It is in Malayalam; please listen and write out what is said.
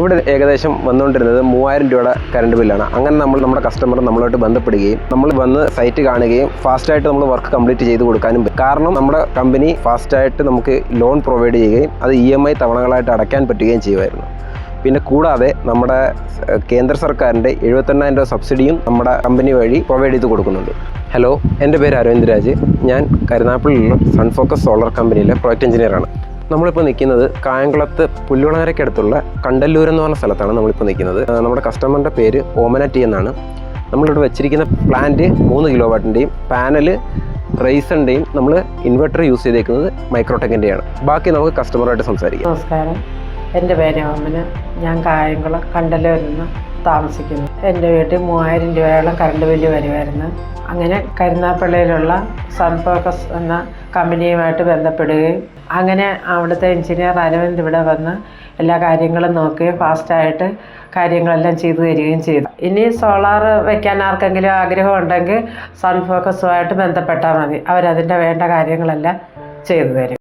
ഇവിടെ ഏകദേശം വന്നുകൊണ്ടിരുന്നത് മൂവായിരം രൂപയുടെ കറണ്ട് ബില്ലാണ് അങ്ങനെ നമ്മൾ നമ്മുടെ കസ്റ്റമർ നമ്മളോട്ട് ബന്ധപ്പെടുകയും നമ്മൾ വന്ന് സൈറ്റ് കാണുകയും ഫാസ്റ്റായിട്ട് നമ്മൾ വർക്ക് കംപ്ലീറ്റ് ചെയ്ത് കൊടുക്കാനും കാരണം നമ്മുടെ കമ്പനി ഫാസ്റ്റായിട്ട് നമുക്ക് ലോൺ പ്രൊവൈഡ് ചെയ്യുകയും അത് ഇ എം ഐ തവണകളായിട്ട് അടയ്ക്കാൻ പറ്റുകയും ചെയ്യുമായിരുന്നു. പിന്നെ കൂടാതെ നമ്മുടെ കേന്ദ്ര സർക്കാരിന്റെ എഴുപത്തെണ്ണായിരം രൂപ സബ്സിഡിയും നമ്മുടെ കമ്പനി വഴി പ്രൊവൈഡ് ചെയ്ത് കൊടുക്കുന്നുണ്ട്. ഹലോ എന്റെ പേര് അരവിന്ദ് രാജ്. ഞാൻ കരുനാപ്പള്ളിയിലുള്ള സൺഫോക്കസ് സോളർ കമ്പനിയിലെ പ്രോജക്റ്റ് എഞ്ചിനീയറാണ് നമ്മളിപ്പോൾ നിൽക്കുന്നത് കായംകുളത്ത് പുല്ലുവളങ്ങരയ്ക്കടുത്തുള്ള കണ്ടല്ലൂർ എന്ന് പറഞ്ഞ സ്ഥലത്താണ് നമ്മളിപ്പോൾ നിൽക്കുന്നത്. നമ്മുടെ കസ്റ്റമറിന്റെ പേര് ഓമന ടി എന്നാണ്. നമ്മളിവിടെ വെച്ചിരിക്കുന്ന പ്ലാന്റ് മൂന്ന് കിലോ വാട്ടിന്റെയും പാനൽ റൈസറിന്റെയും നമ്മൾ ഇൻവെർട്ടർ യൂസ് ചെയ്തേക്കുന്നത് മൈക്രോടെക്കിന്റെയാണ് ബാക്കി നമുക്ക് കസ്റ്റമറുമായിട്ട് സംസാരിക്കാം. നമസ്കാരം. എന്റെ പേര് ഓമന ഞാൻ കായംകുളം കണ്ടല്ലൂരിൽ നിന്ന് താമസിക്കുന്നു. എന്റെ വീട്ടിൽ മൂവായിരം രൂപയോളം കറണ്ട് ബില്ല് വരുമായിരുന്നു. അങ്ങനെ കരുനാപ്പള്ളിയിലുള്ള സൺഫോക്കസ് എന്ന കമ്പനിയുമായിട്ട് ബന്ധപ്പെടുകയും അങ്ങനെ അവിടുത്തെ എഞ്ചിനീയർ അരവിന്ദ് ഇവിടെ വന്ന് എല്ലാ കാര്യങ്ങളും നോക്കുകയും ഫാസ്റ്റായിട്ട് കാര്യങ്ങളെല്ലാം ചെയ്തു തരികയും ചെയ്തു. ഇനി സോളാർ വെക്കാൻ ആർക്കെങ്കിലും ആഗ്രഹം ഉണ്ടെങ്കിൽ സൺഫോക്കസുമായിട്ട് ബന്ധപ്പെട്ടാൽ മതി. അവരതിന്റെ വേണ്ട കാര്യങ്ങളെല്ലാം ചെയ്തു തരും.